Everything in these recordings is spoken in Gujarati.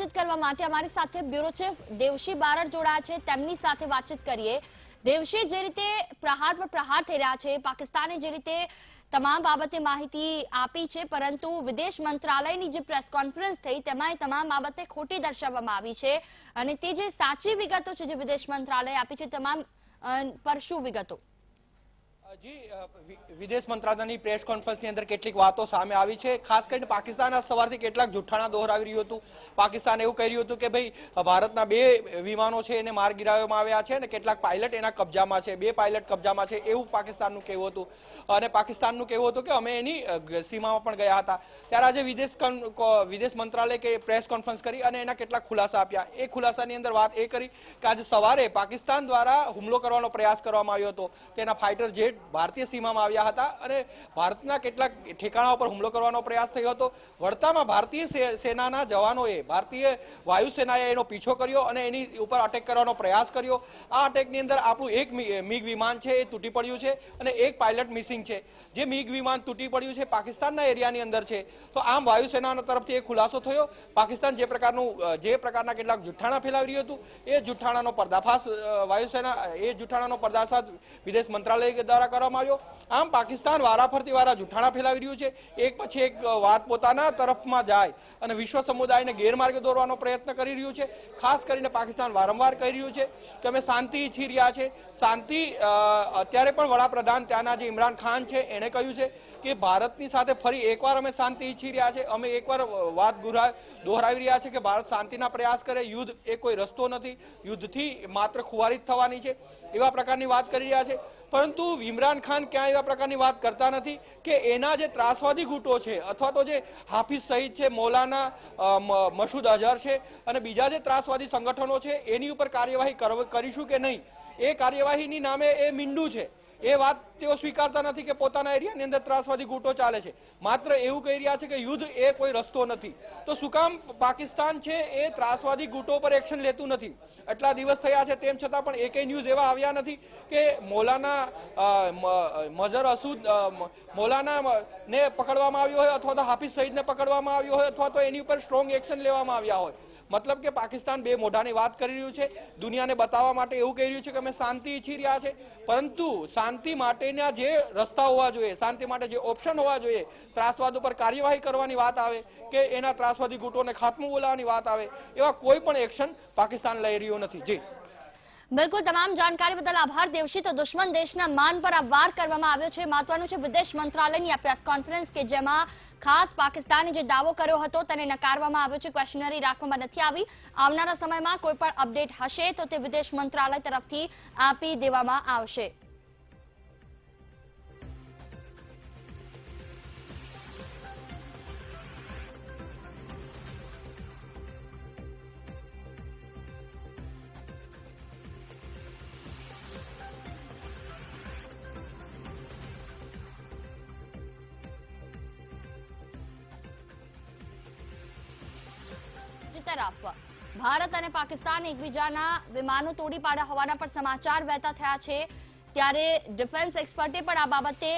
વાતચીત કરવા માટે અમારી સાથે બ્યુરો ચીફ દેવશી બારડ જોડાયા છે. તેમની સાથે વાતચીત કરીએ. દેવશી જે રીતે પ્રહાર પર પ્રહાર થઈ રહ્યા છે, પાકિસ્તાને જે રીતે તમામ બાબતે માહિતી આપી છે, પરંતુ વિદેશ મંત્રાલયની જે પ્રેસ કોન્ફરન્સ થઈ તેમાં તમામ બાબતે ખોટી દર્શાવવામાં આવી છે. અને તે જે સાચી વિગતો છે જે વિદેશ મંત્રાલયે આપી છે, તમામ પર શું વિગતો? જી વિદેશ મંત્રાલયની પ્રેસ કોન્ફરન્સની અંદર કેટલીક વાતો સામે આવી છે. ખાસ કરીને પાકિસ્તાન આ સવારથી કેટલાક જુઠ્ઠાણા દોહરાવી રહ્યું હતું. પાકિસ્તાન એવું કહી રહ્યું હતું કે ભાઈ ભારતના બે વિમાનો છે એને માર ગિરાવવામાં આવ્યા છે અને કેટલાક પાયલટ એના કબજામાં છે. બે પાયલટ કબજામાં છે એવું પાકિસ્તાનનું કહેવું હતું. અને પાકિસ્તાનનું કહેવું હતું કે અમે એની સીમામાં પણ ગયા હતા. ત્યારે આજે વિદેશ વિદેશ મંત્રાલય કે પ્રેસ કોન્ફરન્સ કરી અને એના કેટલાક ખુલાસા આપ્યા. એ ખુલાસાની અંદર વાત એ કરી કે આજે સવારે પાકિસ્તાન દ્વારા હુમલો કરવાનો પ્રયાસ કરવામાં આવ્યો હતો. તેના ફાઇટર જેટ ભારતીય સીમામાં આવ્યા હતા અને ભારતના કેટલાક ઠેકાણા ઉપર હુમલો કરવાનો પ્રયાસ થયો હતો. વળતામાં ભારતીય સેનાના જવાનોએ ભારતીય વાયુસેનાએ એનો પીછો કર્યો અને એની ઉપર અટેક કરવાનો પ્રયાસ કર્યો. આ અટેકની અંદર આપણું એક મિગ વિમાન છે, એ તૂટી પડ્યું છે અને એક પાયલટ મિસિંગ છે. જે મિગ વિમાન તૂટી પડ્યું છે, પાકિસ્તાનના એરિયાની અંદર છે. તો આમ વાયુસેનાના તરફથી એ ખુલાસો થયો. પાકિસ્તાન જે પ્રકારનું, જે પ્રકારના કેટલાક જુઠ્ઠાણા ફેલાવી રહ્યું હતું, એ જુઠ્ઠાણાનો પર્દાફાશ વાયુસેના, એ જુઠ્ઠાણાનો પર્દાફાશ વિદેશ મંત્રાલય દ્વારા કરવામાં આવ્યો. આમ પાકિસ્તાન વારાફરતી વારા જૂઠાણા ફેલાવી રહ્યું છે. એક પછી એક વાત પોતાના તરફમાં જાય અને વિશ્વ સમુદાયને ગેરમાર્ગે દોરવાનો પ્રયત્ન કરી રહ્યું છે. ખાસ કરીને પાકિસ્તાન વારંવાર કહી રહ્યું છે કે અમે શાંતિ ઈચ્છી રહ્યા છે. શાંતિ અત્યારે પણ વડાપ્રધાન ત્યાંના જે ઇમરાન ખાન છે, એણે કહ્યું છે કે ભારતની સાથે ફરી એકવાર અમે શાંતિ ઈચ્છી રહ્યા છે. અમે એકવાર વાત દોહરાવી રહ્યા છે કે ભારત શાંતિના પ્રયાસ કરે. યુદ્ધ એ કોઈ રસ્તો નથી. યુદ્ધથી માત્ર ખુવારી થવાની છે. એવા પ્રકારની વાત કરી રહ્યા છે. પરંતુ ઇમરાન ખાન ક્યાં એવા પ્રકારની વાત કરતા નથી કે એના જે ત્રાસવાદી ગુટો છે અથવા તો જે હાફિઝ સઈદ છે, મૌલાના મસૂદ અઝહર છે અને બીજા જે ત્રાસવાદી સંગઠનો છે, એની ઉપર કાર્યવાહી કરીશું કે નહીં? એ કાર્યવાહીની નામે એ મીંડું છે. એ વાત તેઓ સ્વીકારતા નથી કે પોતાના એરિયાની અંદર ત્રાસવાદી ગુટો ચાલે છે. માત્ર એવું કહી રહ્યા છે કે યુદ્ધ એ કોઈ રસ્તો નથી. તો શું કામ પાકિસ્તાન છે એ ત્રાસવાદી ગુટો પર એક્શન લેતું નથી? એટલા દિવસ થયા છે તેમ છતાં પણ એકેય ન્યૂઝ એવા આવ્યા નથી કે મોલાના મઝર અસુદ મૌલાના ને પકડવામાં આવ્યો હોય અથવા તો હાફિઝ સઈદને પકડવામાં આવ્યો હોય અથવા તો એની ઉપર સ્ટ્રોંગ એક્શન લેવામાં આવ્યા હોય. મતલબ કે પાકિસ્તાન બે મોઢાની વાત કરી રહ્યું છે. દુનિયાને બતાવવા માટે એવું કહી રહ્યું છે કે અમે શાંતિ ઈચ્છી રહ્યા છે. પરંતુ શાંતિ માટેના જે રસ્તા હોવા જોઈએ, શાંતિ માટે જે ઓપ્શન હોવા જોઈએ, ત્રાસવાદ ઉપર કાર્યવાહી કરવાની વાત આવે કે એના ત્રાસવાદી ગુટોને ખાતમું બોલાવવાની વાત આવે, એવા કોઈ પણ એક્શન પાકિસ્તાન લઈ રહ્યું નથી. જી. બિલકુલ, તમામ જાણકારી બદલ આભાર દેવશી. તો દુશ્મન દેશના માન પર આ વાર કરવામાં આવ્યો છે. મહત્વનું છે, વિદેશ મંત્રાલયની આ પ્રેસ કોન્ફરન્સ કે જેમાં ખાસ પાકિસ્તાને જે દાવો કર્યો હતો તેને નકારવામાં આવ્યો છે. ક્વેશ્ચનરી રાખવામાં નથી આવી. આવનારા સમયમાં કોઈ પણ અપડેટ હશે તો તે વિદેશ મંત્રાલય તરફથી આપી દેવામાં આવશે. તરફ, ભારત અને પાકિસ્તાન એકબીજાના વિમાનો તોડી પાડ્યા હોવાના પણ સમાચાર વહેતા થયા છે. ત્યારે ડિફેન્સ એક્સપર્ટે પણ આ બાબતે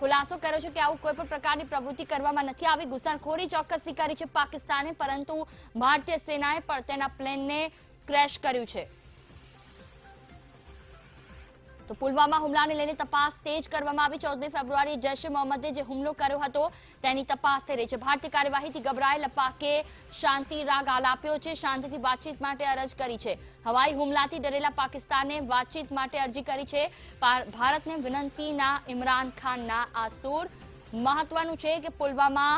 ખુલાસો કર્યો છે કે આવું કોઈ પણ પ્રકારની પ્રવૃત્તિ કરવામાં નથી આવી. ઘુસણખોરી ચોક્કસથી કરી છે પાકિસ્તાને, પરંતુ ભારતીય સેનાએ પણ તેના પ્લેનને ક્રેશ કર્યું છે. તો પુલવામા હુમલાને લઈને તપાસ તેજ કરવામાં આવી. ચૌદમી ફેબ્રુઆરી જૈશ મોહમ્મદે જે હુમલો કર્યો હતો, તેની તપાસ થઈ રહી છે. ભારતીય કાર્યવાહીથી ગભરાયેલ પાકે શાંતિ રાગ આલાપ્યો છે, શાંતિથી વાતચીત માટે અરજ કરી છે. હવાઈ હુમલાથી ડરેલા પાકિસ્તાને વાતચીત માટે અરજી કરી છે. ભારતને વિનંતીના ઇમરાન ખાનના આ સૂર. મહત્વનું છે કે પુલવામા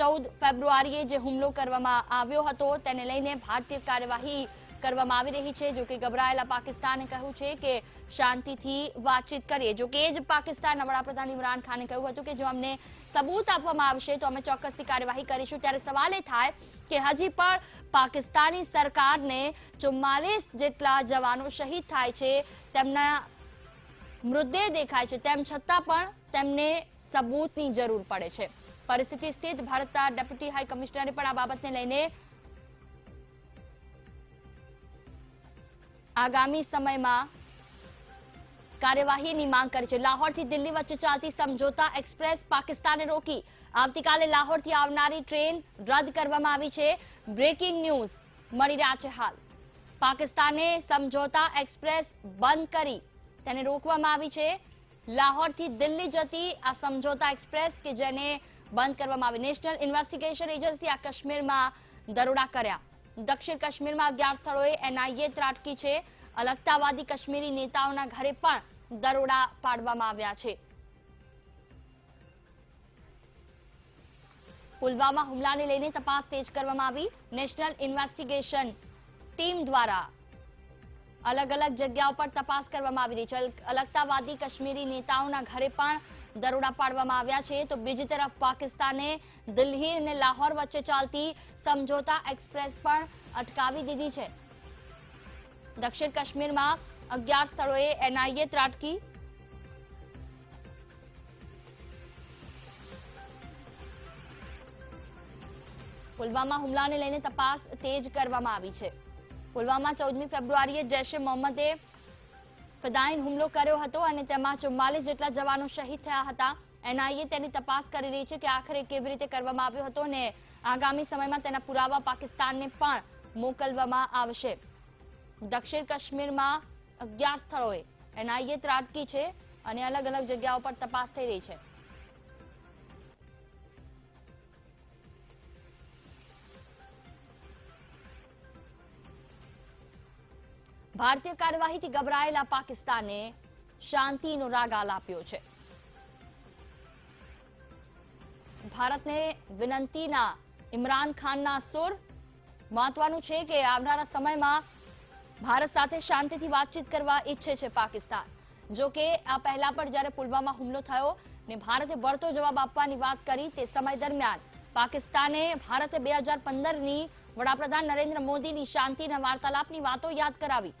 ચૌદ ફેબ્રુઆરીએ જે હુમલો કરવામાં આવ્યો હતો, તેને લઈને ભારતીય કાર્યવાહી કરવામાં આવી રહી છે જોકે ગભરાયેલા પાકિસ્તાને કહ્યું છે કે શાંતિથી વાતચીત કરીએ. જોકે એ જ પાકિસ્તાનના વડાપ્રધાન ઇમરાન ખાને કહ્યું હતું કે જો અમને સબૂત આપવામાં આવશે, તો અમે ચોક્કસથી કાર્યવાહી કરીશું. ત્યારે સવાલ એ થાય કે હજી પણ પાકિસ્તાની સરકારને ચુમ્માલીસ જેટલા જવાનો શહીદ થાય છે, તેમના મૃતદેહ દેખાય છે, તેમ છતાં પણ તેમને સબૂતની જરૂર પડે છે. પરિસ્થિતિ સ્થિત ભારતના ડેપ્યુટી હાઈ કમિશનરે પણ આ બાબતને લઈને આગામી સમયમાં કાર્યવાહીની માંગ કરી છે. લાહોરથી દિલ્હી વચ્ચે ચાલતી સમજોતા એક્સપ્રેસ પાકિસ્તાને રોકી. આવતીકાલે લાહોરથી આવનારી ટ્રેન રદ કરવામાં આવી છે. બ્રેકિંગ ન્યૂઝ મળી રહ્યા છે હાલ. પાકિસ્તાને સમજોતા એક્સપ્રેસ બંધ કરી તેને રોકવામાં આવી છે. લાહોરથી દિલ્હી જતી આ સમજોતા એક્સપ્રેસ કે જેને બંધ કરવામાં આવી. નેશનલ ઇન્વેસ્ટિગેશન એજન્સી આ કાશ્મીરમાં દરોડા કર્યા. દક્ષિણ કાશ્મીરમાં અગિયાર સ્થળોએ એનઆઈએ ત્રાટકી છે. અલગતાવાદી કાશ્મીરી નેતાઓના ઘરે પણ દરોડા પાડવામાં આવ્યા છે. પુલવામા હુમલાને લઈને તપાસ તેજ કરવામાં આવી. નેશનલ ઇન્વેસ્ટિગેશન ટીમ દ્વારા અલગ અલગ જગ્યાઓ પર તપાસ કરવામાં આવી રહી છે. અલગતાવાદી કાશ્મીરી નેતાઓના ઘરે પણ દરોડા પાડવામાં આવ્યા છે. તો બીજી તરફ પાકિસ્તાને દિલ્હી અને લાહોર વચ્ચે ચાલતી સમજોતા એક્સપ્રેસ પણ અટકાવી દીધી છે. દક્ષિણ કાશ્મીરમાં અગિયાર સ્થળોએ એનઆઈએ ત્રાટકી. પુલવામા હુમલાને લઈને તપાસ તેજ કરવામાં આવી છે. પુલવામા ચૌદમી ફેબ્રુઆરીએ જૈશ મોહમ્મદે ફિદાઈન હુમલો કર્યો હતો અને તેમાં ચુમ્માલીસ જેટલા જવાનો શહીદ થયા હતા. એનઆઈએ તેની તપાસ કરી રહી છે કે આખરે કેવી રીતે કરવામાં આવ્યો હતો અને આગામી સમયમાં તેના પુરાવા પાકિસ્તાનને પણ મોકલવામાં આવશે. દક્ષિણ કાશ્મીરમાં અગિયાર સ્થળોએ એનઆઈએ ત્રાટકી છે અને અલગ અલગ જગ્યાઓ પર તપાસ થઈ રહી છે. ભારતીય કાર્યવાહીથી ગભરાયેલા પાકિસ્તાને શાંતિનો રાગ આલાપ્યો છે. ભારતને વિનંતીના ઇમરાન ખાનના સુર મહત્વનું છે કે આવનારા સમયમાં ભારત સાથે શાંતિથી વાતચીત કરવા ઈચ્છે છે પાકિસ્તાન. જો કે આ પહેલા પણ જ્યારે પુલવામા હુમલો થયો ને ભારતે વળતો જવાબ આપવાની વાત કરી તે સમય દરમિયાન પાકિસ્તાને ભારતે બે હજાર પંદરની વડાપ્રધાન નરેન્દ્ર મોદીની શાંતિના વાર્તાલાપની વાતો યાદ કરાવી.